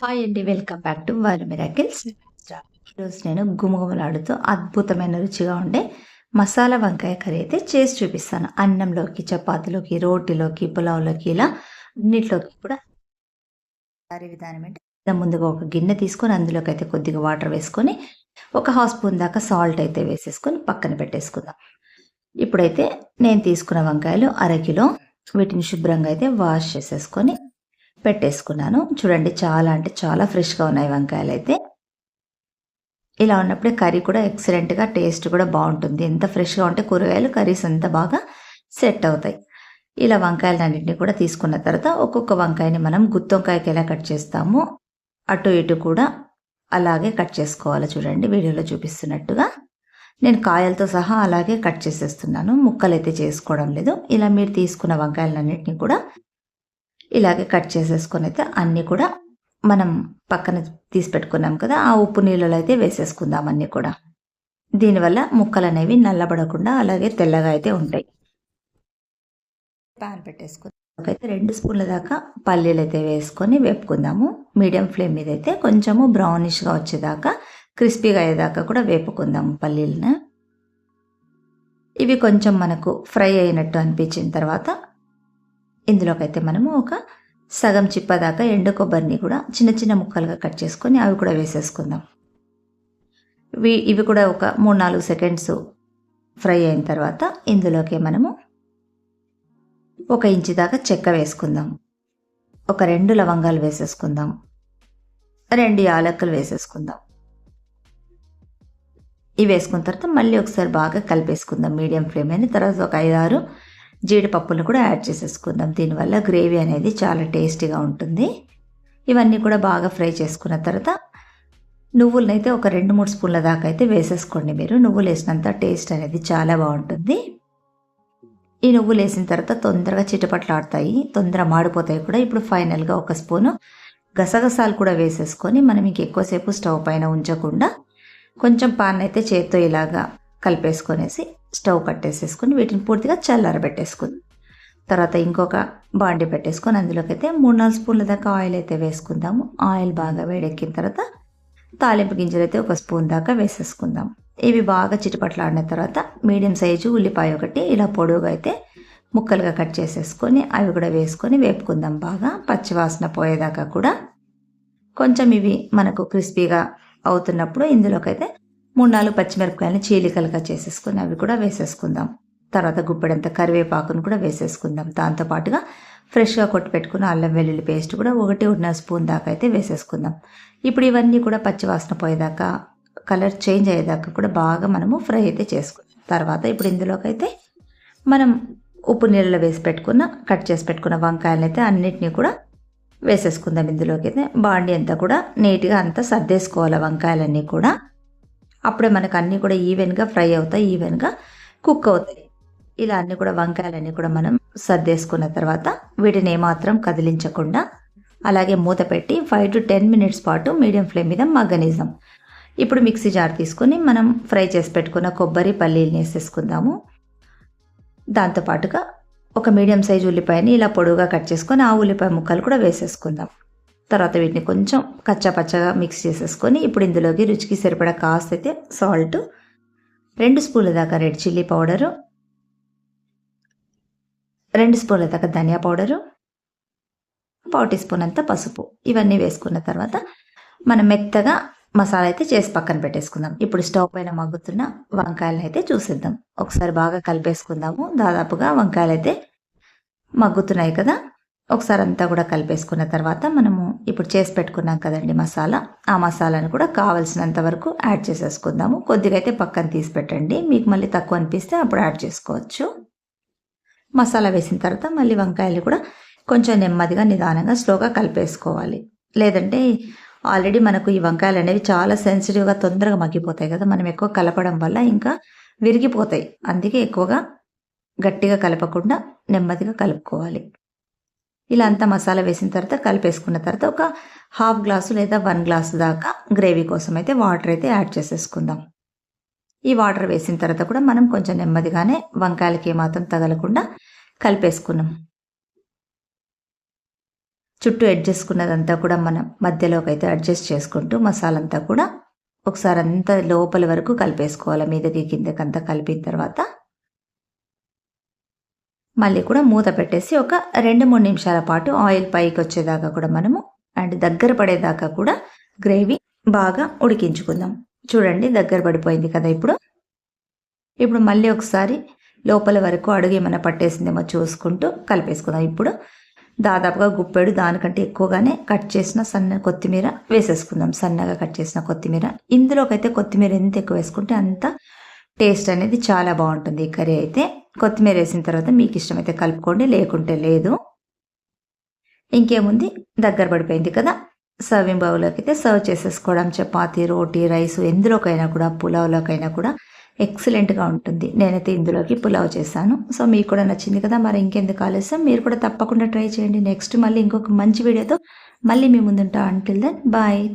Hi అండి welcome back to our miracles. ఈరోజు నేను గుమగుమలాడుతూ అద్భుతమైన రుచిగా ఉండే మసాలా వంకాయ కర్రీ అయితే చేసి చూపిస్తాను. అన్నంలోకి చపాతీలోకి రోటీలోకి పులావ్లోకి ఇలా అన్నిట్లోకి కూడా కర్రీ విధానం అంటే ముందుగా ఒక గిన్నె తీసుకొని అందులోకి అయితే కొద్దిగా వాటర్ వేసుకొని ఒక హాఫ్ స్పూన్ దాకా సాల్ట్ అయితే వేసేసుకొని పక్కన పెట్టేసుకుందాం. ఇప్పుడైతే నేను తీసుకున్న వంకాయలు అరకిలో వీటిని శుభ్రంగా అయితే వాష్ చేసేసుకొని పెట్టేసుకున్నాను. చూడండి చాలా అంటే చాలా ఫ్రెష్గా ఉన్నాయి వంకాయలు అయితే. ఇలా ఉన్నప్పుడే కర్రీ కూడా ఎక్సలెంట్గా టేస్ట్ కూడా బాగుంటుంది. ఎంత ఫ్రెష్గా ఉంటే కూరగాయలు కర్రీస్ అంత బాగా సెట్ అవుతాయి. ఇలా వంకాయలన్నింటినీ కూడా తీసుకున్న తర్వాత ఒక్కొక్క వంకాయని మనం గుత్తొంకాయకి ఎలా కట్ చేస్తామో అటు ఇటు కూడా అలాగే కట్ చేసుకోవాలి చూడండి. వీడియోలో చూపిస్తున్నట్టుగా నేను కాయలతో సహా అలాగే కట్ చేసేస్తున్నాను. ముక్కలు అయితే చేసుకోవడం లేదు. ఇలా మీరు తీసుకున్న వంకాయలన్నింటినీ కూడా ఇలాగే కట్ చేసేసుకొని అయితే అన్నీ కూడా మనం పక్కన తీసి పెట్టుకున్నాం కదా ఆ ఉప్పు నీళ్ళలో అయితే వేసేసుకుందాం అన్నీ కూడా. దీనివల్ల ముక్కలు అనేవి నల్లబడకుండా అలాగే తెల్లగా అయితే ఉంటాయి. పాన్ పెట్టేసుకుని అయితే రెండు స్పూన్ల దాకా పల్లీలు అయితే వేసుకొని వేపుకుందాము. మీడియం ఫ్లేమ్ మీద అయితే కొంచెము బ్రౌనిష్గా వచ్చేదాకా క్రిస్పీగా అయ్యేదాకా కూడా వేపుకుందాము పల్లీలను. ఇవి కొంచెం మనకు ఫ్రై అయినట్టు అనిపించిన తర్వాత ఇందులోకైతే మనము ఒక సగం చిప్ప దాకా ఎండు కొబ్బరిని కూడా చిన్న చిన్న ముక్కలుగా కట్ చేసుకొని అవి కూడా వేసేసుకుందాం. ఇవి ఇవి కూడా ఒక మూడు నాలుగు సెకండ్స్ ఫ్రై అయిన తర్వాత ఇందులోకి మనము ఒక ఇంచు దాకా చెక్క వేసుకుందాం. ఒక రెండు లవంగాలు వేసేసుకుందాం. రెండు యాలక్కలు వేసేసుకుందాం. ఇవి వేసుకున్న తర్వాత మళ్ళీ ఒకసారి బాగా కలిపేసుకుందాం. మీడియం ఫ్లేమ్ అని తర్వాత ఒక ఐదారు జీడిపప్పులు కూడా యాడ్ చేసేసుకుందాం. దీనివల్ల గ్రేవీ అనేది చాలా టేస్టీగా ఉంటుంది. ఇవన్నీ కూడా బాగా ఫ్రై చేసుకున్న తర్వాత నువ్వులనైతే ఒక రెండు మూడు స్పూన్ల దాకా అయితే వేసేసుకోండి మీరు. నువ్వులు వేసినంత టేస్ట్ అనేది చాలా బాగుంటుంది. ఈ నువ్వులు వేసిన తర్వాత తొందరగా చిటపట్లాడతాయి. తొందర మాడిపోతాయి కూడా. ఇప్పుడు ఫైనల్గా ఒక స్పూను గసగసాలు కూడా వేసేసుకొని మనం ఇంక ఎక్కువసేపు స్టవ్ పైన ఉంచకుండా కొంచెం పాన్ అయితే చేత్తో ఇలాగా కలిపేసుకొనేసి స్టవ్ కట్టేసేసుకొని వీటిని పూర్తిగా చల్లారబెట్టేసుకుంది. తర్వాత ఇంకొక బాండి పెట్టేసుకొని అందులోకి అయితే మూడు నాలుగు స్పూన్ల దాకా ఆయిల్ అయితే వేసుకుందాము. ఆయిల్ బాగా వేడెక్కిన తర్వాత తాలింపు గింజలు అయితే ఒక స్పూన్ దాకా వేసేసుకుందాం ఇవి బాగా చిటపట్లాడిన తర్వాత మీడియం సైజు ఉల్లిపాయ ఒకటి ఇలా పొడవుగా అయితే ముక్కలుగా కట్ చేసేసుకొని అవి కూడా వేసుకొని వేపుకుందాం బాగా. పచ్చివాసన పోయేదాకా కూడా. కొంచెం ఇవి మనకు క్రిస్పీగా అవుతున్నప్పుడు ఇందులోకైతే మూడు నాలుగు పచ్చిమిరపకాయలని చీలికలుగా చేసేసుకుని అవి కూడా వేసేసుకుందాం. తర్వాత గుప్పెడంత కరివేపాకును కూడా వేసేసుకుందాం. దాంతోపాటుగా ఫ్రెష్గా కొట్టి పెట్టుకున్న అల్లం వెల్లుల్లి పేస్ట్ కూడా ఒకటి ఉన్న స్పూన్ దాకా అయితే వేసేసుకుందాం. ఇప్పుడు ఇవన్నీ కూడా పచ్చివాసన పోయేదాకా కలర్ చేంజ్ అయ్యేదాకా కూడా బాగా మనము ఫ్రై అయితే చేసుకుందాం. తర్వాత ఇప్పుడు ఇందులోకైతే మనం ఉప్పు నీళ్ళలో వేసి పెట్టుకున్న కట్ చేసి పెట్టుకున్న వంకాయలను అయితే అన్నిటినీ కూడా వేసేసుకుందాం. ఇందులోకి అయితే బాండి అంతా కూడా నీట్గా అంతా సర్దేసుకోవాలి. వంకాయలన్నీ కూడా అప్పుడే మనకు అన్నీ కూడా ఈవెన్గా ఫ్రై అవుతాయి ఈవెన్గా కుక్ అవుతాయి. ఇలా అన్నీ కూడా వంకాయలన్నీ కూడా మనం సర్దేసుకున్న తర్వాత వీటిని ఏమాత్రం కదిలించకుండా అలాగే మూత పెట్టి ఫైవ్ టు టెన్ మినిట్స్ పాటు మీడియం ఫ్లేమ్ మీద మగ్గనిద్దాం. ఇప్పుడు మిక్సీ జార్ తీసుకొని మనం ఫ్రై చేసి పెట్టుకున్న కొబ్బరి పల్లీలని వేసేసుకుందాము. దాంతోపాటుగా ఒక మీడియం సైజ్ ఉల్లిపాయని ఇలా పొడవుగా కట్ చేసుకొని ఆ ఉల్లిపాయ ముక్కలు కూడా వేసేసుకుందాం. తర్వాత వీటిని కొంచెం కచ్చా పచ్చగా మిక్స్ చేసేసుకొని ఇప్పుడు ఇందులోకి రుచికి సరిపడా కాస్త అయితే సాల్ట్ రెండు స్పూన్ల దాకా రెడ్ చిల్లీ పౌడరు రెండు స్పూన్ల దాకా ధనియా పౌడరు పావు టీ స్పూన్ అంత పసుపు. ఇవన్నీ వేసుకున్న తర్వాత మనం మెత్తగా మసాలా అయితే చేసి పక్కన పెట్టేసుకుందాం. ఇప్పుడు స్టవ్ పైన మగ్గుతున్న వంకాయలను అయితే చూసేద్దాం. ఒకసారి బాగా కలిపేసుకుందాము. దాదాపుగా వంకాయలు అయితే మగ్గుతున్నాయి కదా. ఒకసారి అంతా కూడా కలిపేసుకున్న తర్వాత మనము ఇప్పుడు చేసి పెట్టుకున్నాం కదండి మసాలా. ఆ మసాలాను కూడా కావలసినంత వరకు యాడ్ చేసేసుకుందాము. కొద్దిగా అయితే పక్కన తీసి పెట్టండి. మీకు మళ్ళీ తక్కువ అనిపిస్తే అప్పుడు యాడ్ చేసుకోవచ్చు. మసాలా వేసిన తర్వాత మళ్ళీ వంకాయలు కూడా కొంచెం నెమ్మదిగా నిదానంగా స్లోగా కలిపేసుకోవాలి. లేదంటే ఆల్రెడీ మనకు ఈ వంకాయలు అనేవి చాలా సెన్సిటివ్గా తొందరగా మగ్గిపోతాయి కదా. మనం ఎక్కువ కలపడం వల్ల ఇంకా విరిగిపోతాయి. అందుకే ఎక్కువగా గట్టిగా కలపకుండా నెమ్మదిగా కలుపుకోవాలి. ఇలా అంతా మసాలా వేసిన తర్వాత కలిపేసుకున్న తర్వాత ఒక హాఫ్ గ్లాసు లేదా వన్ గ్లాసు దాకా గ్రేవీ కోసం అయితే వాటర్ అయితే యాడ్ చేసేసుకుందాం. ఈ వాటర్ వేసిన తర్వాత కూడా మనం కొంచెం నెమ్మదిగానే వంకాయలకి ఏమాత్రం తగలకుండా కలిపేసుకున్నాం. చుట్టూ అడ్జస్ట్ చేసుకున్నదంతా కూడా మనం మధ్యలోకి అయితే అడ్జస్ట్ చేసుకుంటూ మసాలా అంతా కూడా ఒకసారి అంతా లోపల వరకు కలిపేసుకోవాలి. మీదకి కిందకి అంతా కలిపిన తర్వాత మళ్ళీ కూడా మూత పెట్టేసి ఒక రెండు మూడు నిమిషాల పాటు ఆయిల్ పైకి వచ్చేదాకా కూడా మనము అండ్ దగ్గర పడేదాకా కూడా గ్రేవీ బాగా ఉడికించుకుందాం. చూడండి దగ్గర పడిపోయింది కదా ఇప్పుడు. ఇప్పుడు మళ్ళీ ఒకసారి లోపల వరకు అడుగు ఏమైనా పట్టేసిందేమో చూసుకుంటూ కలిపేసుకుందాం. ఇప్పుడు దాదాపుగా గుప్పెడు దానికంటే ఎక్కువగానే కట్ చేసిన సన్న కొత్తిమీర వేసేసుకుందాం. సన్నగా కట్ చేసిన కొత్తిమీర. ఇందులోకైతే కొత్తిమీర ఎంత ఎక్కువ వేసుకుంటే అంత టేస్ట్ అనేది చాలా బాగుంటుంది ఈ కర్రీ అయితే. కొత్తిమీర వేసిన తర్వాత మీకు ఇష్టమైతే కలుపుకోండి లేకుంటే లేదు. ఇంకేముంది? దగ్గర పడిపోయింది కదా. సర్వింగ్ బౌల్లోకి అయితే సర్వ్ చేసేసుకోవడం చపాతి రోటీ రైస్ ఎందులోకైనా కూడా పులావ్లోకైనా కూడా ఎక్సలెంట్గా ఉంటుంది. నేనైతే ఇందులోకి పులావ్ చేశాను. సో మీకు కూడా నచ్చింది కదా. మరి ఇంకెందుకు ఆలస్యం? మీరు కూడా తప్పకుండా ట్రై చేయండి. నెక్స్ట్ మళ్ళీ ఇంకొక మంచి వీడియోతో మళ్ళీ మీ ముందుంటా. Until then bye